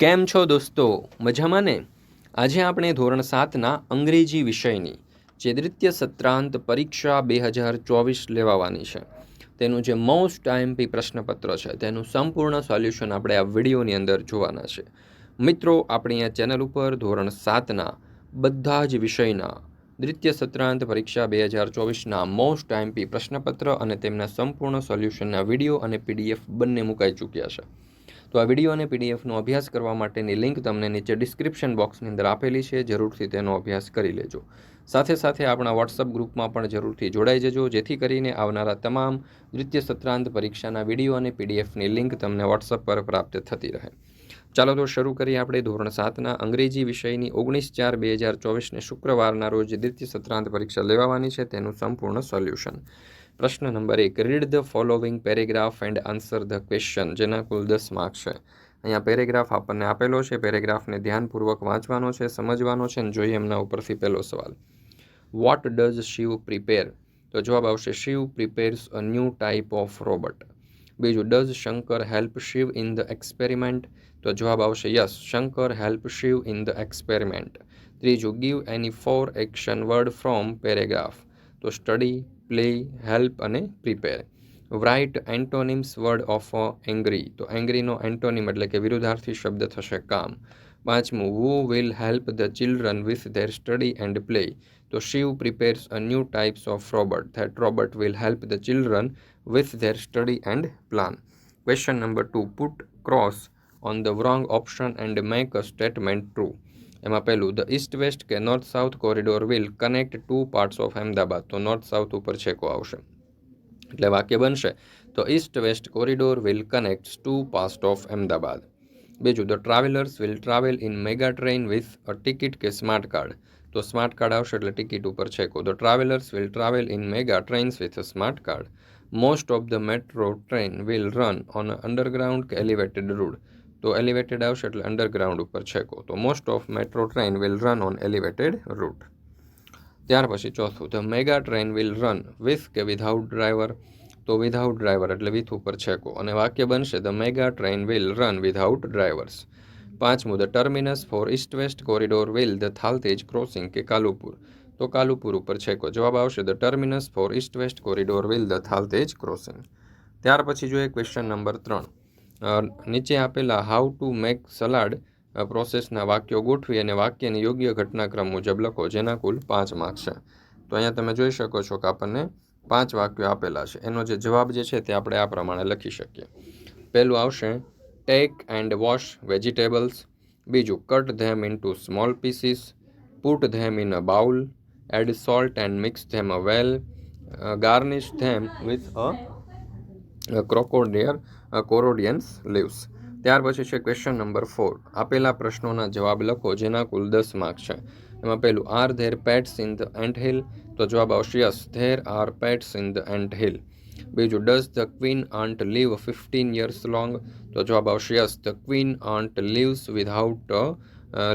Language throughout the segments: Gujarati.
કેમ છો દોસ્તો? મજામાં ને? આજે આપણે ધોરણ સાતના અંગ્રેજી વિષયની જે દ્વિતીય સત્રાંત પરીક્ષા બે હજાર ચોવીસ લેવાવાની છે, તેનું જે મોસ્ટ આઈએમપી પ્રશ્નપત્ર છે, તેનું સંપૂર્ણ સોલ્યુશન આપણે આ વિડીયોની અંદર જોવાના છે. મિત્રો, આપણી આ ચેનલ ઉપર ધોરણ સાતના બધા જ વિષયના દ્વિતીય સત્રાંત પરીક્ષા બે હજાર ચોવીસના મોસ્ટ આઈએમપી પ્રશ્નપત્ર અને તેમના સંપૂર્ણ સોલ્યુશનના વીડિયો અને પીડીએફ બંને મુકાઈ ચૂક્યા છે. તો આ વીડિયો અને પીડીએફનો અભ્યાસ કરવા માટેની લિંક તમને નીચે ડિસ્ક્રિપ્શન બોક્સની અંદર આપેલી છે. જરૂરથી તેનો અભ્યાસ કરી લેજો. સાથે સાથે આપણા વોટ્સઅપ ગ્રુપમાં પણ જરૂરથી જોડાઈ જજો. જેથી કરીને આવનારા તમામ દ્વિતીય સત્રાંત પરીક્ષાના વીડિયો અને પીડીએફની લિંક તમને વોટ્સઅપ પર પ્રાપ્ત થતી રહે. ચાલો તો શરૂ કરીએ આપણે ધોરણ સાતના અંગ્રેજી વિષયની ઓગણીસ ચાર બે હજાર ચોવીસને શુક્રવારના રોજ દ્વિતીય સત્રાંત પરીક્ષા લેવાની છે. તેનું સંપૂર્ણ સોલ્યુશન પ્રશ્ન નંબર એક read the following paragraph and answer the question જેના કુલ દસ માર્ક છે. અહીંયા પેરેગ્રાફ આપણને આપેલો છે. પેરેગ્રાફને ધ્યાનપૂર્વક વાંચવાનો છે, સમજવાનો છે અને જોઈએ એમના ઉપરથી પહેલો સવાલ. વોટ ડઝ શિવ પ્રિપેર તો જવાબ આવશે Shiv prepares a new type of robot બીજું does Shankar help Shiv in the experiment તો જવાબ આવશે yes Shankar help Shiv in the experiment ત્રીજું give any four action word from paragraph તો સ્ટડી પ્લે હેલ્પ અને prepare write antonyms word of angry તો એંગ્રીનો એન્ટોનિમ એટલે કે વિરુદ્ધાર્થી શબ્દ થશે કામ. પાંચમું who will help the children with their study and play તો Shiv prepares a new types of robert that robert will help the children with their study and plan question number two put cross on the wrong option and make a statement true એમાં પહેલું, ધ ઇસ્ટ વેસ્ટ કે north south corridor will connect two parts of Ahmedabad તો નોર્થ સાઉથ ઉપર છેકો આવશે. એટલે વાક્ય બનશે, તો east west corridor will connect two past of Ahmedabad બીજું, the travellers will travel in mega train with a ticket કે સ્માર્ટ કાર્ડ. તો સ્માર્ટ કાર્ડ આવશે એટલે ટિકિટ ઉપર છેકો. The travellers will travel in mega trains with a smart card. Most of the metro train will run on underground કે એલિવેટેડ રૂટ. તો એલિવેટેડ આવશે એટલે અંડરગ્રાઉન્ડ ઉપર છેકો. તો most of metro train will run on elevated route ત્યાર પછી ચોથું the mega train will run with કે વિધાઉટ ડ્રાઈવર તો વિધાઉટ ડ્રાઈવર એટલે વિથ ઉપર છેકો. અને વાક્ય બનશે the mega train will run without drivers પાંચમું the terminus for east west corridor will the Thaltej crossing કે કાલુપુર? તો કાલુપુર ઉપર છેકો. જવાબ આવશે the terminus for east west corridor will the Thaltej crossing ત્યાર પછી જોઈએ ક્વેશ્ચન નંબર ત્રણ. નીચે આપેલા હાઉ ટુ મેક સલાડ પ્રોસેસના વાક્યો ગોઠવી અને વાક્યની યોગ્ય ઘટનાક્રમ મુજબ લખો, જેના કુલ પાંચ માર્ક્સ છે. તો અહીંયા તમે જોઈ શકો છો કે આપણને પાંચ વાક્યો આપેલા છે. એનો જે જવાબ જે છે તે આપણે આ પ્રમાણે લખી શકીએ. પહેલું આવશે ટેક એન્ડ વોશ વેજીટેબલ્સ બીજું cut them into small pieces put them in a bowl add salt and mix them a well garnish them with a coriander કોરોડિયન્સ leaves. ત્યાર પછી છે ક્વેશ્ચન નંબર ફોર આપેલા પ્રશ્નોના જવાબ લખો, જેના કુલ દસ માર્ક છે. એમાં પહેલું are there pets in the ant hill તો જવાબ આવશે yes there are pets in the ant hill બીજું does the queen ant live fifteen years long તો જવાબ આવશે yes the queen ant lives without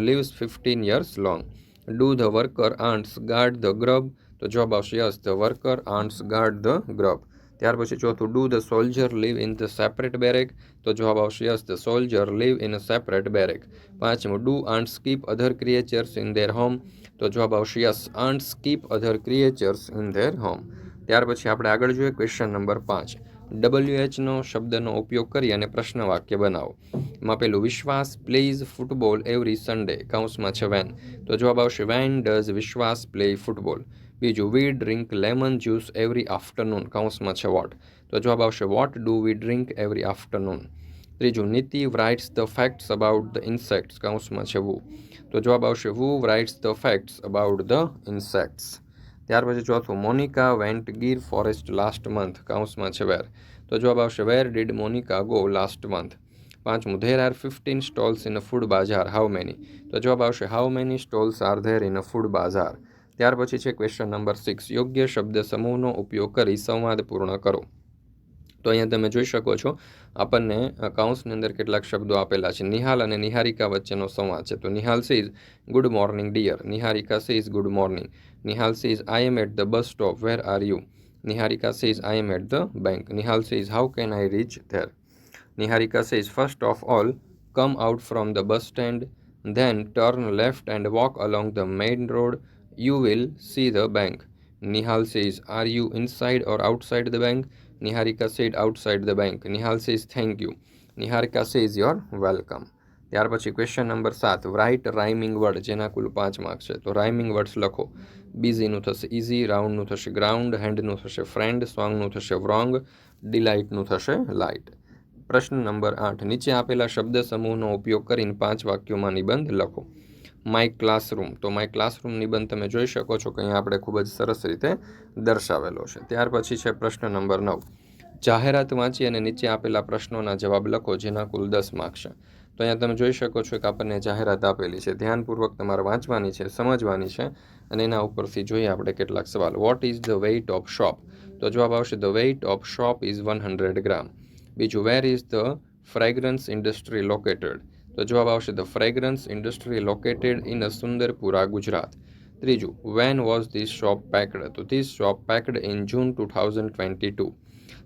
lives fifteen years long do the worker ants guard the grub તો જવાબ આવશે yes the worker ants guard the grub ત્યાર પછી ચોથું do the soldier live in the separate barrack તો જવાબ આવશે yes the soldier live in a separate barrack પાંચમું do ant skip other creatures in their home તો જવાબ આવશે yes ant skip other creatures in their home ત્યાર પછી આપણે આગળ જોઈએ ક્વેશ્ચન નંબર પાંચ. ડબલ્યુ એચનો શબ્દનો ઉપયોગ કરી અને પ્રશ્ન વાક્ય બનાવો. એમાં પેલું, Vishwas plays football every Sunday કાઉન્સમાં છે વેન તો જવાબ આવશે when does Vishwas play football બીજું we drink lemon juice every afternoon કાઉન્સમાં છે વોટ તો જવાબ આવશે what do we drink every afternoon ત્રીજું Niti writes the facts about the insects કાઉન્સમાં છે વુ તો જવાબ આવશે who writes the facts about the insects ત્યાર પછી ચોથું Monica went Gir forest last month કાઉન્સમાં છે વેર તો જવાબ આવશે where did Monica go last month પાંચમું there are fifteen stalls in a food bazaar how many તો જવાબ આવશે how many stalls are there in a food bazaar ત્યાર પછી છે ક્વેશ્ચન નંબર સિક્સ યોગ્ય શબ્દ સમૂહનો ઉપયોગ કરી સંવાદ પૂર્ણ કરો. તો અહીંયા તમે જોઈ શકો છો, આપણને કાઉન્સની અંદર કેટલાક શબ્દો આપેલા છે. નિહાલ અને નિહારિકા વચ્ચેનો સંવાદ છે. તો Nihal says good morning dear Niharika says good morning Nihal says I am at the bus stop where are you Niharika says I am at the bank Nihal says how can I reach there Niharika says first of all come out from the bus stand then turn left and walk along the main road. You will see the bank. Nihal says, are you inside or outside the bank? Niharika said, outside the bank. Nihal says, thank you. Niharika says, you're welcome. ત્યાર પછી ક્વેશ્ચન નંબર સાત. રાઇટ રાઇમિંગ વર્ડ જેના કુલ પાંચ માર્ક છે. તો રાઇમિંગ વર્ડ્સ લખો. બીઝીનું થશે ઇઝી રાઉન્ડનું થશે ગ્રાઉન્ડ હેન્ડનું થશે ફ્રેન્ડ સોંગનું થશે વ્રોંગ ડિલાઇટનું થશે લાઇટ પ્રશ્ન નંબર આઠ. નીચે આપેલા શબ્દ સમૂહનો ઉપયોગ કરીને પાંચ વાક્યોમાં નિબંધ લખો. માય ક્લાસરૂમ તો માય ક્લાસરૂમ નિબંધ તમે જોઈ શકો છો કે અહીંયા આપણે ખૂબ જ સરસ રીતે દર્શાવેલો છે. ત્યાર પછી છે પ્રશ્ન નંબર નવ. જાહેરાત વાંચી અને નીચે આપેલા પ્રશ્નોના જવાબ લખો, જેના કુલ દસ માર્ક છે. તો અહીંયા તમે જોઈ શકો છો કે આપણને જાહેરાત આપેલી છે. ધ્યાનપૂર્વક તમારે વાંચવાની છે, સમજવાની છે અને એના ઉપરથી જોઈએ આપણે કેટલાક સવાલ. What is the weight of shop તો જવાબ આવશે the weight of shop is one hundred gram બીજું where is the fragrance industry located તો જવાબ આવશે the fragrance industry located in a Sundarpura, Gujarat. ત્રીજું when was this shop packed તો this shop packed in June two thousand twenty two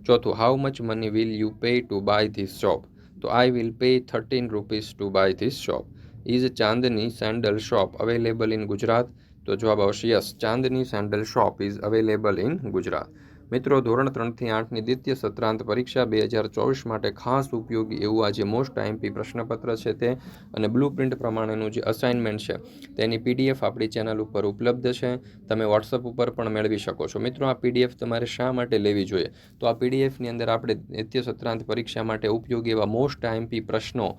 ચોથું how much money will you pay to buy this shop તો I will pay thirteen rupees to buy this shop is Chandni sandal shop available in Gujarat તો જવાબ આવશે yes Chandni sandal shop is available in Gujarat મિત્રો, ધોરણ ત્રણથી આઠની દ્વિતીય સત્રાંત પરીક્ષા બે હજાર ચોવીસ માટે ખાસ ઉપયોગી એવું આ જે મોસ્ટ આઈએમપી પ્રશ્નપત્ર છે તે અને બ્લુ પ્રિન્ટ પ્રમાણેનું જે અસાઇનમેન્ટ છે તેની પીડીએફ આપણી ચેનલ ઉપર ઉપલબ્ધ છે. તમે વોટ્સઅપ ઉપર પણ મેળવી શકો છો. મિત્રો, આ પીડીએફ તમારે શા માટે લેવી જોઈએ? તો આ પીડીએફની અંદર આપણે દ્વિતીય સત્રાંત પરીક્ષા માટે ઉપયોગી એવા મોસ્ટ આઈએમપી પ્રશ્નો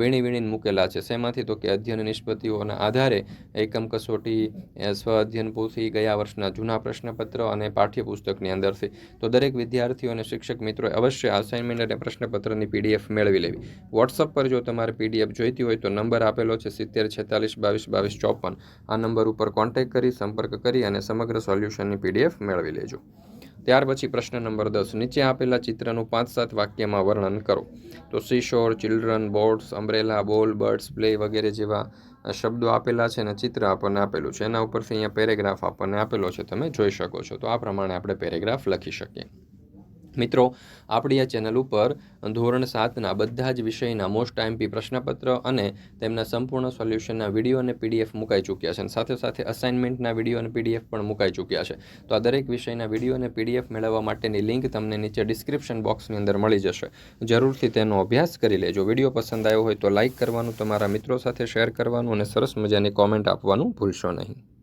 વીણી વીણીને મૂકેલા છે. શેમાંથી? તો કે અધ્યયન નિષ્પત્તિઓના આધારે એકમ કસોટી, સ્વ અધ્યયન પોથી ગયા વર્ષના જૂના પ્રશ્નપત્ર અને પાઠ્યપુસ્તકની અંદરથી તો દરેક વિદ્યાર્થીઓ અને શિક્ષક મિત્રોએ અવશ્ય અસાઇનમેન્ટ અને પ્રશ્નપત્રની પીડીએફ મેળવી લેવી. વોટ્સઅપ પર જો તમારે પીડીએફ જોઈતી હોય તો નંબર આપેલો છે સિત્તેર છેતાલીસ બાવીસ બાવીસ ચોપન. આ નંબર ઉપર કોન્ટેક્ટ કરી, સંપર્ક કરી અને સમગ્ર સોલ્યુશનની પીડીએફ મેળવી લેજો. ત્યાર પછી પ્રશ્ન નંબર દસ. નીચે આપેલા ચિત્રનું પાંચ સાત વાક્યમાં વર્ણન કરો. તો seashore children boards umbrella ball birds play વગેરે જેવા શબ્દો આપેલા છે અને ચિત્ર આપણને આપેલું છે. એના ઉપરથી અહીંયા પેરેગ્રાફ આપણને આપેલો છે. તમે જોઈ શકો છો. તો આ પ્રમાણે આપણે પેરેગ્રાફ લખી શકીએ. મિત્રો, આપણી આ ચેનલ ઉપર ધોરણ સાતના બધા જ વિષયના મોસ્ટ આઈમપી પ્રશ્નપત્ર અને તેમના સંપૂર્ણ સોલ્યુશનના વીડિયો અને પીડીએફ મુકાઈ ચૂક્યા છે અને સાથે સાથે અસાઇનમેન્ટના વીડિયો અને પીડીએફ પણ મુકાઈ ચૂક્યા છે. તો આ દરેક વિષયના વીડિયો અને પીડીએફ મેળવવા માટેની લિંક તમને નીચે ડિસ્ક્રિપ્શન બોક્સની અંદર મળી જશે. જરૂરથી તેનો અભ્યાસ કરી લેજો. વીડિયો પસંદ આવ્યો હોય તો લાઇક કરવાનું, તમારા મિત્રો સાથે શેર કરવાનું અને સરસ મજાની કોમેન્ટ આપવાનું ભૂલશો નહીં.